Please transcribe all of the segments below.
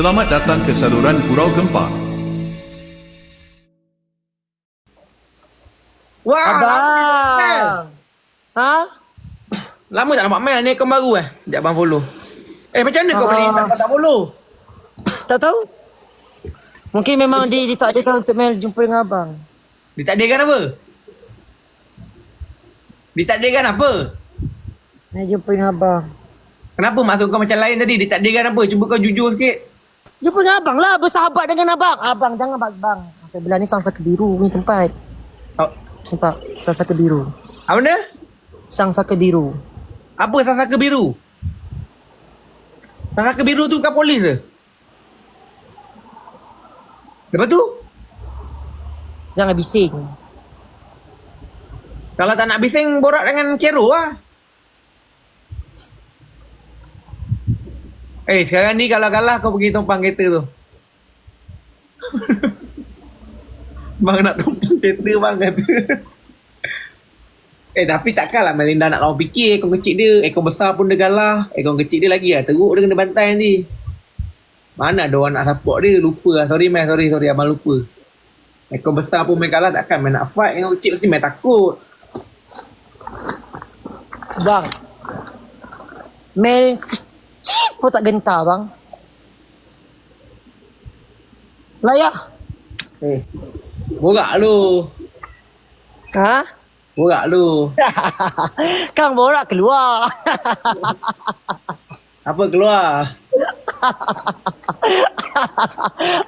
Selamat datang ke saluran Gurau Gempa. Wah, lama, Abang. Ha? lama tak nampak Mel ni akaun baru eh. Sekejap abang follow. Eh macam mana kau Ah. boleh tak, kau tak follow? Tak tahu. Mungkin memang dia, dia tak ada tahu untuk Mel jumpa dengan abang. Ditakdirkan apa? Ditakdirkan apa? Mel jumpa dengan abang. Kenapa masuk kau macam lain tadi? Ditakdirkan apa? Cuba kau jujur sikit. Jumpa dengan abang lah. Bersahabat dengan abang. Abang jangan bang. bang. Sebelah ni sang saka biru ni tempat. Oh, Nampak? Sang saka biru. apa benda? Sang saka biru. Apa sasaka biru? Sasaka biru tu bukan polis ke? Lepas tu? Jangan bising. Kalau tak nak bising, borak dengan Kero lah. Eh, sekarang ni kalau kalah kau pergi tumpang kereta tu. bang nak tumpang kereta bang kata. eh, tapi takkan lah Melinda nak lawan fikir ekor kecil dia. Ekor besar pun dia galah. Ekor kecil dia lagi lah. Teruk dia kena bantai nanti. Mana ada orang nak support dia. Lupa lah. Sorry Mel, sorry, sorry. Abang lupa. Ekor besar pun main kalah takkan main nak fight. Ekor kecil mesti main takut. Bang. Mel pun tak gentar bang. Layak. Eh, borak lu. Ha? Borak lu. Kang borak keluar. Apa keluar?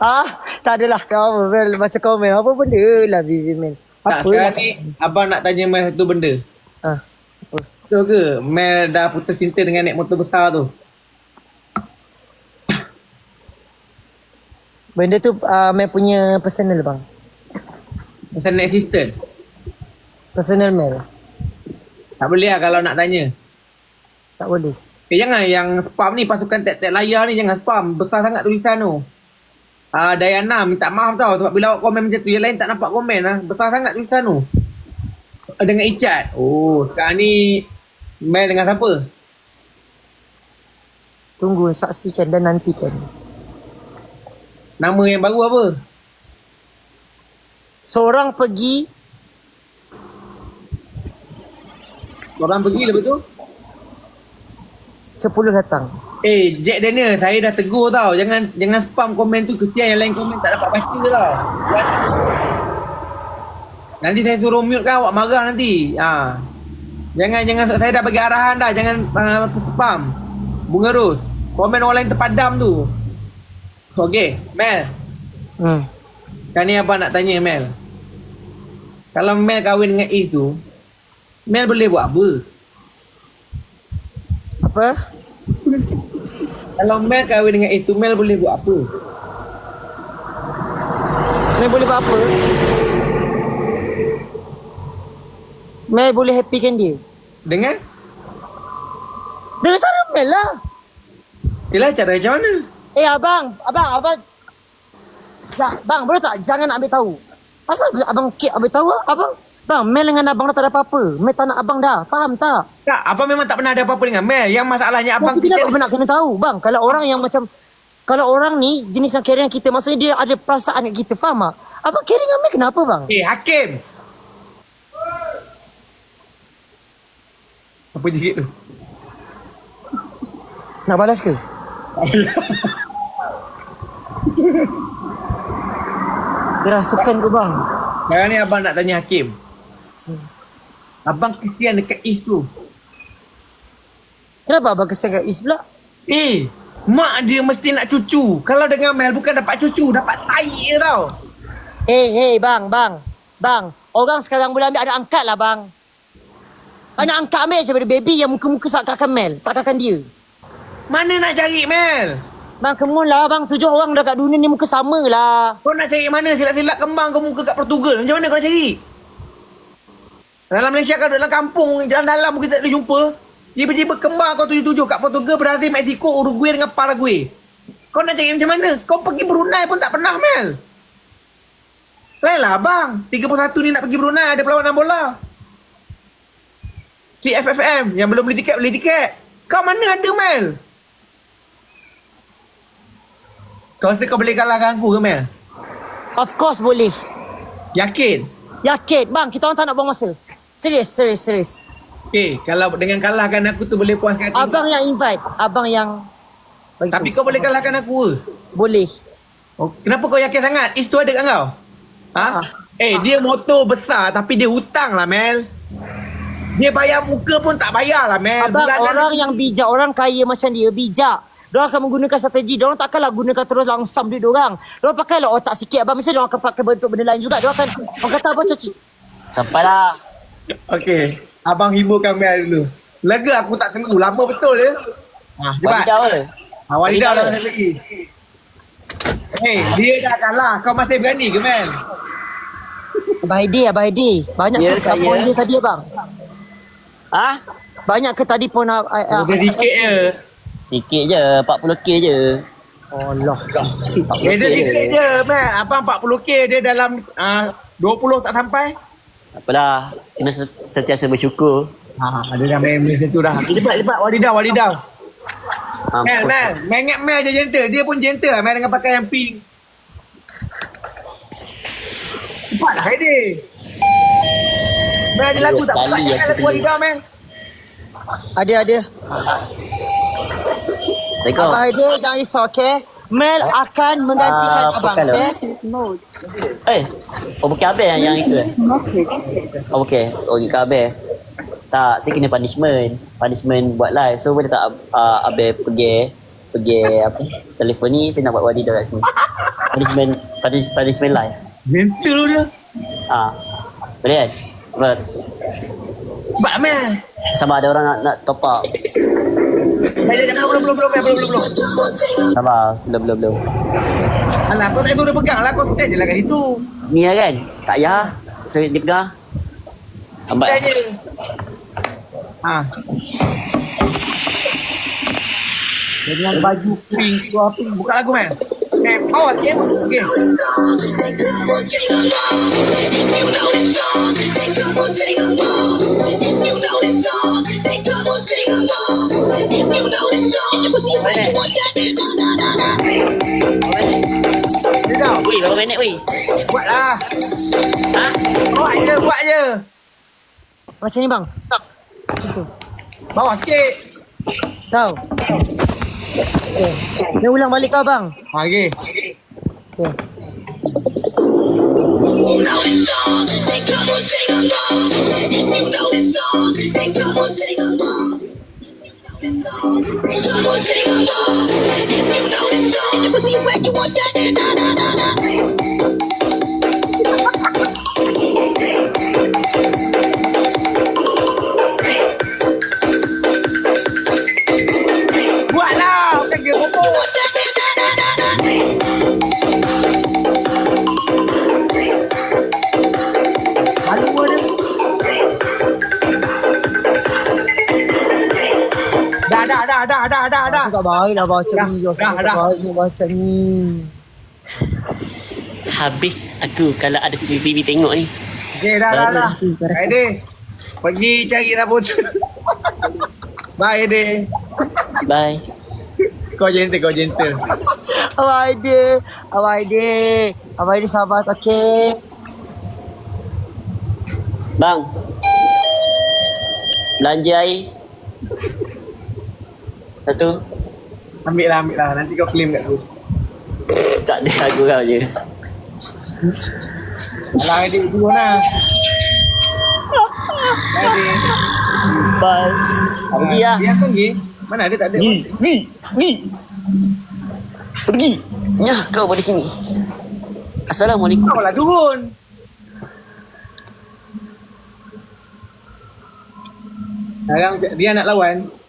ha? Tak adalah kau baca komen apa benda lah Vivi Mel. Tak, Apa sekarang lah. ni abang nak tanya Mel satu benda. Ha. Betul ke Mel dah putus cinta dengan naik motor besar tu? Benda tu uh, Mel punya personal bang. Naik assistant? Personal Mel. Tak boleh lah kalau nak tanya. Tak boleh. Eh jangan yang spam ni pasukan tek-tek layar ni jangan spam. Besar sangat tulisan tu. Ah Dayana minta maaf tau sebab bila awak komen macam tu yang lain tak nampak komen lah. Besar sangat tulisan tu. Ah, Dengan Icat. Oh, sekarang ni Mel dengan siapa? Tunggu saksikan dan nantikan. Nama yang baru apa? Seorang pergi Orang pergi lepas tu? sepuluh datang. Eh, Jack Daniel, saya dah tegur tau. Jangan jangan spam komen tu. Kesian yang lain komen tak dapat baca tau. Buat. Nanti saya suruh mute kan awak marah nanti. Ha. Jangan jangan saya dah bagi arahan dah. Jangan uh, spam. Bunga Ros. Komen orang lain terpadam tu. Okey, Mel. Hmm. Kan ni apa nak tanya Mel. Kalau Mel kahwin dengan Is tu, Mel boleh buat apa? Apa? Kalau Mel kahwin dengan Is tu, Mel boleh buat apa? Mel boleh buat apa? Mel boleh happykan dia. Dengan? Dengan cara Mel lah. Yelah cara macam mana? Eh abang, abang, abang. Ja, bang, boleh tak jangan nak ambil tahu. Pasal abang kek ambil tahu abang. Bang, Mel dengan abang dah tak ada apa-apa. Mel tak nak abang dah. Faham tak? Tak, abang memang tak pernah ada apa-apa dengan Mel. Yang masalahnya abang kita kita tak pernah kena tahu, bang. Kalau orang yang macam kalau orang ni jenis yang caring kita, maksudnya dia ada perasaan dengan kita, faham tak? Abang caring dengan Mel kenapa, bang? Eh, Hakim. Apa jerit tu? Nak balas ke? Kerasukan ke, bang? Sekarang ni abang nak tanya Hakim. Abang kesian dekat Is tu. Kenapa abang kesian kat Is pula? Eh, mak dia mesti nak cucu. Kalau dengan Mel bukan dapat cucu, dapat tai tau. Hey, hey, bang, bang. Bang, orang sekarang boleh ambil anak angkat lah, bang. Anak angkat je daripada baby yang muka-muka seakan-akan Mel. Seakan-akan dia. Mana nak cari Mel? Bang, kemun lah, bang. Tujuh orang dah kat dunia ni muka sama lah. Kau nak cari mana silap-silap kembang kau muka kat Portugal? Macam mana kau nak cari? Dalam Malaysia kau dalam kampung, jalan dalam kita tak boleh jumpa. Tiba-tiba kembar kau tujuh-tujuh kat Portugal, Brazil, Mexico, Uruguay dengan Paraguay. Kau nak cari macam mana? Kau pergi Brunei pun tak pernah, Mel. Lain lah, abang. 31 ni nak pergi Brunei, ada perlawanan bola. CFFM, yang belum beli tiket, beli tiket. Kau mana ada, Mel? Kau rasa kau boleh kalahkan aku ke Mel? Of course boleh. Yakin? Yakin. Bang, kita orang tak nak buang masa. Serius, serius, serius. Okay, kalau dengan kalahkan aku tu boleh puaskan hati. Abang yang invite. Abang yang... bagi Tapi tahu. kau boleh kalahkan aku ke? Boleh. Oh, kenapa kau yakin sangat? Is tu ada kat kau? Ha? Ah. Eh, dia motor besar tapi dia hutang lah Mel. Dia bayar muka pun tak bayar lah Mel. Abang, Bulanan- orang yang bijak, orang kaya macam dia, bijak. Diorang akan menggunakan strategi. Diorang takkanlah gunakan terus langsam duit diorang. Diorang pakailah otak sikit. Abang, mesti diorang akan pakai bentuk benda lain juga. Diorang akan, orang kata apa macam tu. Sampai lah. Okey, abang hiburkan Mel dulu. Lega aku tak tunggu. Lama betul dia. Ha, cepat. Wadidah ke? Ha, Walidah dah Walidah lagi. Hey, dia dah kalah. Kau masih berani ke Mel? Abang Haidi, Abang Haidi. Banyak Ya, ke saya. dia tadi, abang? Ha? Banyak ke tadi pun... Uh, uh, Dia dikit je. Sikit je, 40k je. Allah. Dia dia dikit je Mel. Abang 40k dia dalam uh, 20 tak sampai. Apalah, kena se- sentiasa bersyukur. Ha, dia dah main macam tu dah. Cepat cepat Walidah Walidah. Ha, Mel Mel, Mel ingat Mel je gentle. Dia pun gentle lah Mel dengan pakai yang pink. Cepat lah Haidi. Mel ada lagu tak? Kali Buka aku jangan lagu tengok. Walidah Mel. Ada, ada. Assalamualaikum. Abang Haidi, jangan risau, okey? Mel akan menggantikan Ah, abang, bukan lah. okey? Eh, oh bukan Abel yang, yang itu eh? Oh okey, oh bukan Abel. Tak, saya kena punishment. Punishment buat live. So boleh tak uh, Abel pergi pergi apa telefon ni saya nak buat wadi kat sini. Punishment punish, punishment live. Gentle dia. Ah. Boleh kan? Ber. Mel. Sama ada orang nak, nak top up. Haidi jangan belum belum belum belum belum belum. Sabar, belum belum belum. Alah kau tak tahu pegang lah. Kau stay je lah kat situ. Ni lah kan? Tak payah. So dia pegang. Stay je. Ha. Dengan baju pink tu apa? Buka lagu Mel. Mel, awas ya. Okey. Dia dah. Wih, berapa minit wih? Buatlah. Ha? Buat je, buat je. Macam ni, bang. Bawah sikit. Tahu. Okey. Dia ulang balik kau, bang. Ha, okey. Dah, dah, dah, dah, dah. Aku tak baik lah macam Dah, ni. dah, tak dah. baik ni macam ni. Habis aku kalau ada CCTV tengok ni. Okey, dah, dah, dah. Aide, pergi cari sabut. Bye, Aide. Bye. Kau gentle, kau gentle. Abang Aidil. Abang Aidil. Abang Aidil sahabat, okey? Bang. Belanja air. Satu. Ambil lah, ambil lah. Nanti kau claim kat aku. Tak ada lagu kau je. Alah, adik turun lah. Bye, adik. Bye. Pergi lah. Dia pun pergi. Mana ada tak ada. Pergi. Pergi. Pergi. Pergi. Ya, kau pada sini. Assalamualaikum. Kau lah turun. Sekarang dia nak lawan.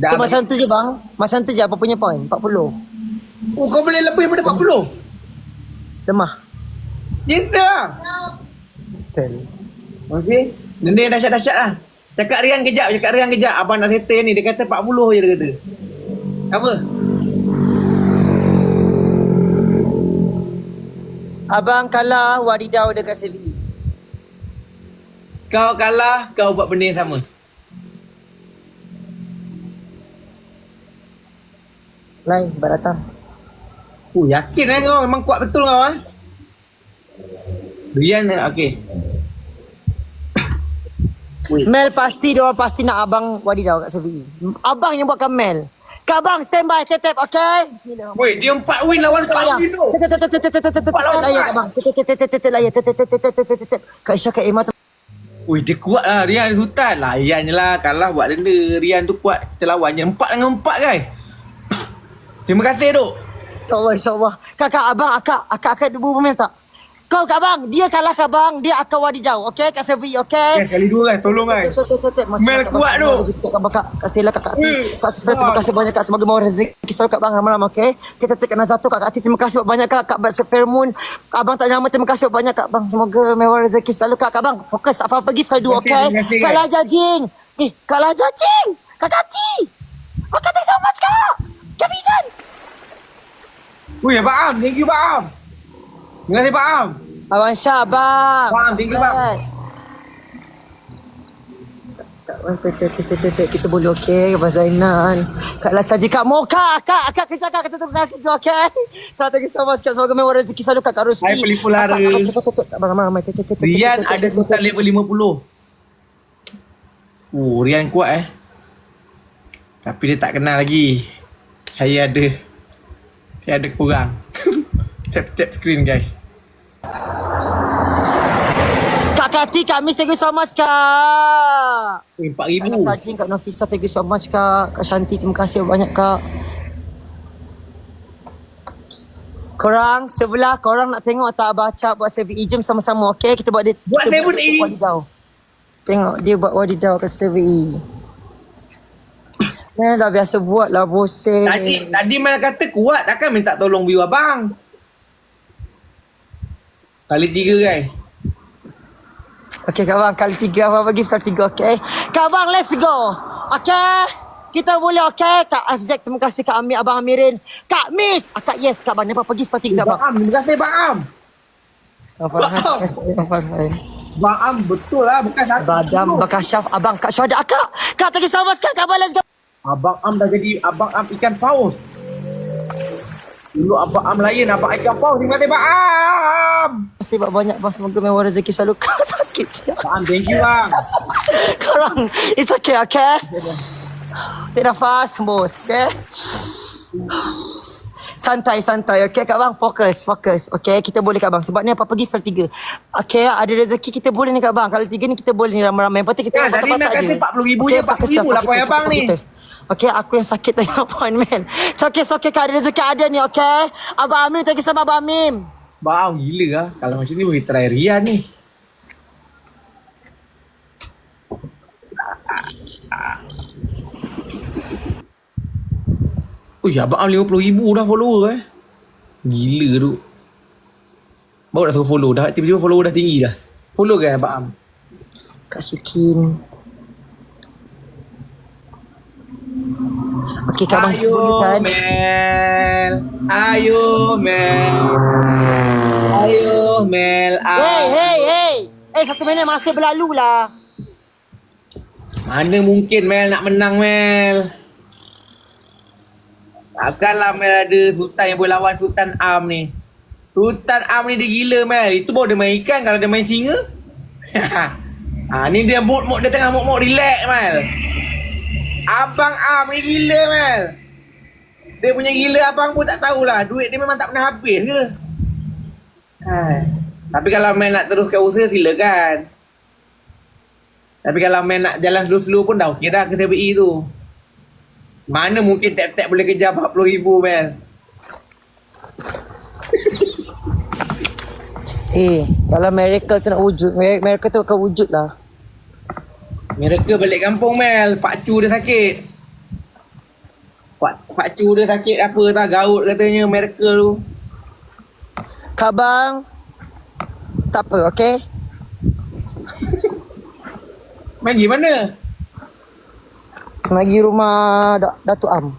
So Dah macam tu je bang. Macam tu je apa punya point? 40. Oh, kau boleh lebih daripada 40. Lemah. Cinta lah. Betul. Okey. Benda yang dahsyat-dahsyat lah. Cakap Rian kejap, cakap Rian kejap. Abang nak settle ni. Dia kata 40 je dia kata. Apa? Abang kalah wadidau dekat. CVE. Kau kalah, kau buat benda yang sama. Lain, barat datang. Oh, yakin eh kau memang kuat betul kau eh. Rian eh, okey. Mel pasti dia orang pasti nak abang Wadidau kat Sevi. Abang yang buatkan Mel. Kak abang standby tetep okey. Bismillah. Woi, dia empat win lawan empat Layar. win tu. Tetep tetep tetep tetep tetep tetep Empat lawan layar kak abang. Tetep tetep tetep tetep layar. Tetep tetep tetep tetep tetep. Kak Isha Kak Emma tu. Woi, dia kuat lah Rian Sultan. Layan je lah. Kalah buat benda. Rian tu kuat. Kita lawan je. Empat dengan empat guys. Terima kasih duk. InsyaAllah, insyaAllah. Kakak, abang, akak, akak, akak, ibu pemain tak? Kau kak abang, dia kalah kak abang, dia akan wadidau, okey? Kak Sevi, okey? Eh, kali dua guys. Tolong tet. Macam Mel kuat tu. Kak abang, kak, kak Stella, kak Kak Ati. Hmm. Kak Sofia, terima kasih banyak kak. Semoga mau rezeki selalu kak abang lama-lama, okey? Kita tek Nazato, kak Ati, terima kasih banyak kak. Kak Bat Fairmoon, abang tak nama, terima kasih banyak kak abang. Semoga mewah rezeki selalu kak. Kak abang, fokus apa-apa give kadu, Terima kasih, okey? Kak. Laja. Eh, Kak Laja Jing. Kak Ati. Kak Ati so much kak. Fizan. Woi, Pak Am. Thank you, Pak Am. Terima kasih, Pak Am. Abang Syah, abang. Bang, thank you, bang. Right. Tak, tak, tak, tak, tak, tak, Kita boleh okey Abang Zainan Kak Lacha je Kak Moka Kak Kak kerja Kak Kita tengah kerja okey Kak thank you so much Kak Semoga mewah rezeki selalu Kak Rusdi Hai, pelipul lara. Abang Abang Abang tek, Rian ada tek. level 50. Oh, Rian kuat eh. Tapi dia tak kenal lagi. Saya ada. Saya ada kurang. Tap-tap screen guys. Kak Kati Kak Miss Thank you so much Kak Eh, Kak 4000. Sajin Kak Nafisa Thank you so much Kak Kak Shanti Terima kasih banyak Kak Korang sebelah korang nak tengok tak baca buat survey jom sama-sama okey kita buat dia Buat kita seven E. wadidau. Tengok dia buat wadidau ke survey. Nah, dah biasa buat lah bosan. Tadi tadi Mel kata kuat takkan minta tolong view abang. Kali tiga guys. Okey Kak Bang, kali tiga Abang bagi kali tiga okey. Kak Bang, let's go. Okey. Kita boleh okey. Kak Afzak, terima kasih Kak Amir, Abang Amirin. Kak Miss. Ah, Kak Yes, Kak Bang. Nampak pergi kali tiga Bang Bang. Am, terima kasih Bang Am. Abang, Abang, Abang. Bang Am betul lah bukan satu. Badam, Bakar Syaf, Abang, Kak Syuhada. Ah, Kak. Kak, so much, Kak. Kak Bang, let's go. Abang Am dah jadi Abang Am ikan paus. Dulu Abang Am lain Abang ikan paus. Terima kasih Bang Am. Terima kasih banyak Bang. Semoga mewah rezeki selalu. Kak sakit siap. Bang Am, thank you Bang. Korang, it's okay, okay? Take nafas, bos, okay? Santai, santai, okay Kak Bang? Fokus, fokus, okay? Kita boleh Kak Bang. Sebab ni apa pergi file tiga. Okay, ada rezeki kita boleh ni Kak Bang. Kalau tiga ni kita boleh ni ramai-ramai. Yang penting kita Ya, tadi nak kata 40,000 je, fokus 40,000 lah, poin abang ni. kita. Okay, aku yang sakit tengok appointment. So, okay, so, okay, Kak. Ada rezeki ada ni, okay? Abang Amim, thank you sama Abang Amim. Am gila lah. Kalau macam ni boleh try Rian ni. Uish, Abang Am 50,000 dah follower eh. Gila tu. Baru dah suruh follow dah. Tiba-tiba follower dah tinggi dah. Follow kan Abang Am? Kak Syikin. Okay, Kak Bang. Ayo kan? Mel. Ayo Mel. Ayo Mel. Hey, hey, hey. Eh, satu minit masih berlalu lah. Mana mungkin Mel nak menang Mel? Takkanlah Mel ada Sultan yang boleh lawan Sultan Am ni. Sultan Am ni dia gila Mel. Itu baru dia main ikan kalau dia main singa. ha, ni dia mood-mood dia tengah mood-mood relax Mel. Abang Am ni gila Mel. Dia punya gila abang pun tak tahulah. Duit dia memang tak pernah habis ke? Hai. Tapi kalau Mel nak teruskan usaha silakan. Tapi kalau main nak jalan slow-slow pun dah okey dah ke TBE tu. Mana mungkin tap-tap boleh kejar 40,000 Mel. Eh, kalau miracle tu nak wujud, mir- miracle tu akan wujud lah. Mereka balik kampung Mel. Pak Cu dia sakit. Pak, Pak Cu dia sakit apa tak gaut katanya Miracle tu. Kak Bang, tak apa, okay? Main gimana? Lagi rumah Dok- Datuk Am.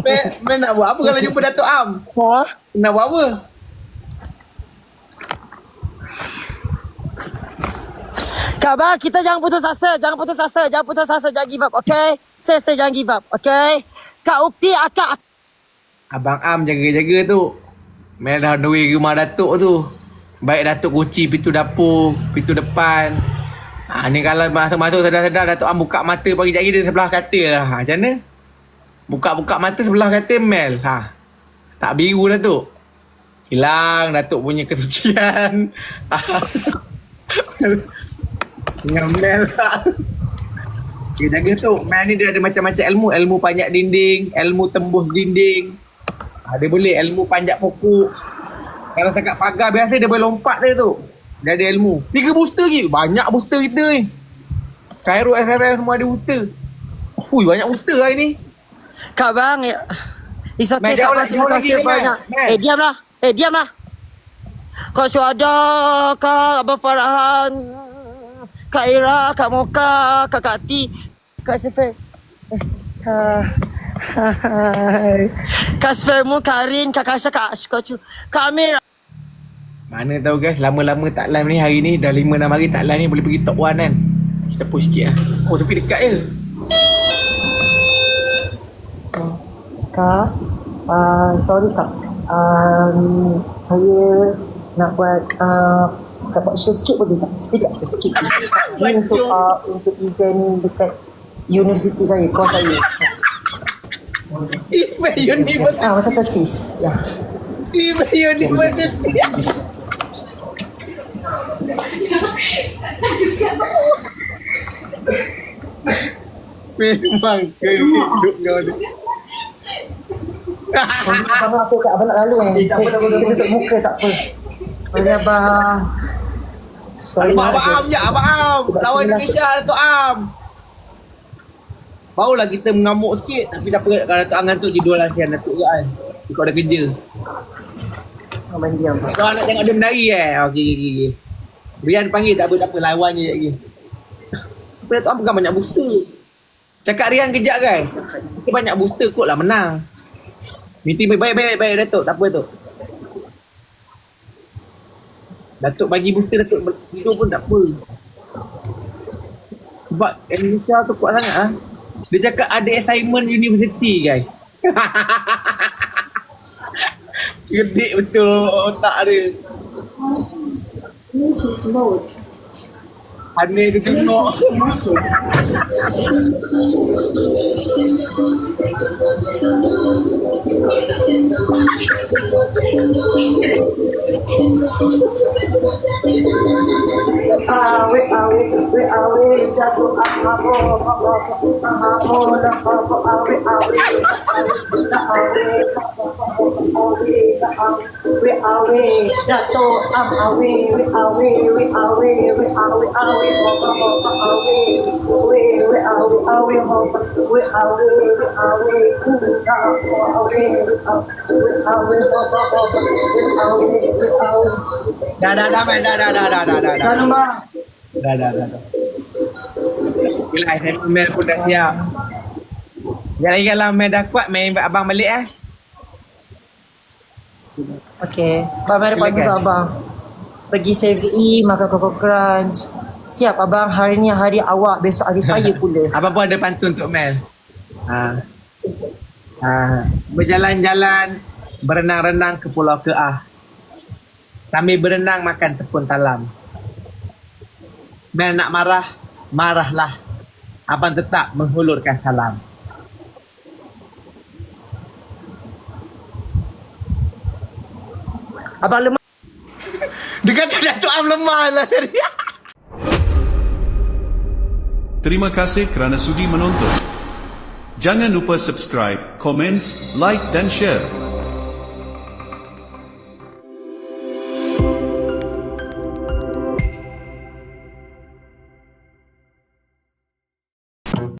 Mel, Mel nak buat apa kalau jumpa Datuk Am? Ha? Nak buat apa? Bang, kita jangan putus asa. Jangan putus asa. Jangan putus asa. Jangan give up, okay? Saya, saya jangan give up, okay? Kak Ukti akak Abang Am jaga-jaga tu. Mel dah ke rumah Datuk tu. Baik Datuk kunci pintu dapur, pintu depan. Ha, ni kalau masuk-masuk sedar-sedar Datuk Am buka mata pagi jari dia sebelah katil lah. Ha, macam mana? Buka-buka mata sebelah katil Mel. Ha. Tak biru Datuk. Hilang Datuk punya kesucian. Dengan Mel lah. Dia jaga tu. Mel ni dia ada macam-macam ilmu. Ilmu panjat dinding. Ilmu tembus dinding. Ha, dia boleh ilmu panjat pokok. Kalau dekat pagar biasa dia boleh lompat dia tu. Dia ada ilmu. Tiga booster lagi. Banyak booster kita ni. Cairo SRM semua ada booster. Hui banyak booster hari ni. Kak Bang ya. It's okay Kak Bang Terima kasih banyak. Eh diamlah Eh diamlah Kak Syuhada Kak Abang Farhan Kak Ira Kak Moka Kak Kati Kak Sefir Eh Kak Hai Kak Sefirmu Kak Rin Kak Kasha Kak Ashkochu Kak Amir Mana tahu guys, lama-lama tak live ni hari ni dah 5 6 hari tak live ni boleh pergi top 1 kan. Kita push sikit lah. Oh tapi dekat je. Kak, uh, sorry Kak. Um, saya nak buat uh, nak buat show sikit boleh tak? Sekejap saya skip. Ini untuk uh, untuk event dekat universiti saya, kos saya. Even university. Ah, macam tesis. Ya. Even university. Memang keruduk kau ni. Abang aku kat abang nak lalu kan. Eh, Saya, tutup muka tak apa. Sorry abang. Sorry. Abang, abang Am je, abang Am. Lawan sebelah- Indonesia, Datuk Am. Barulah kita mengamuk sikit. Tapi tak apa, kalau Datuk Am ngantuk, je dua latihan Datuk ke kan. Kau dah kerja. Abang diam. Kau nak tengok dia menari eh? Okey, okey, okey. Rian panggil tak apa, tak apa. Lawan je lagi. Tapi Datuk Am pegang banyak booster. Cakap Rian kejap guys. Kita banyak booster kot lah menang. Meeting baik, baik, baik, baik Datuk. Tak apa Datuk. Datuk bagi booster Datuk tidur pun tak apa. Sebab Indonesia tu kuat sangat ah. Dia cakap ada assignment university guys. Cerdik betul otak dia. Aneh dia tengok. Thank you. Da da We are we. da da da We are Dah, dah, dah. Okey saya email pun dah siap. Jangan lagi kalau mail dah kuat, main abang balik eh. Okey. Abang mail pagi abang. Pergi CVE, e, makan Coco Crunch. Siap abang, hari ni hari awak, besok hari saya pula. abang pun ada pantun untuk mail. Ha. Ha. Berjalan-jalan, berenang-renang ke Pulau Keah. Sambil berenang makan tepung talam. Mel nak marah, marahlah. Abang tetap menghulurkan salam. Abang lemah. Dia kata Datuk Am lemah lah tadi. Terima kasih kerana sudi menonton. Jangan lupa subscribe, komen, like dan share.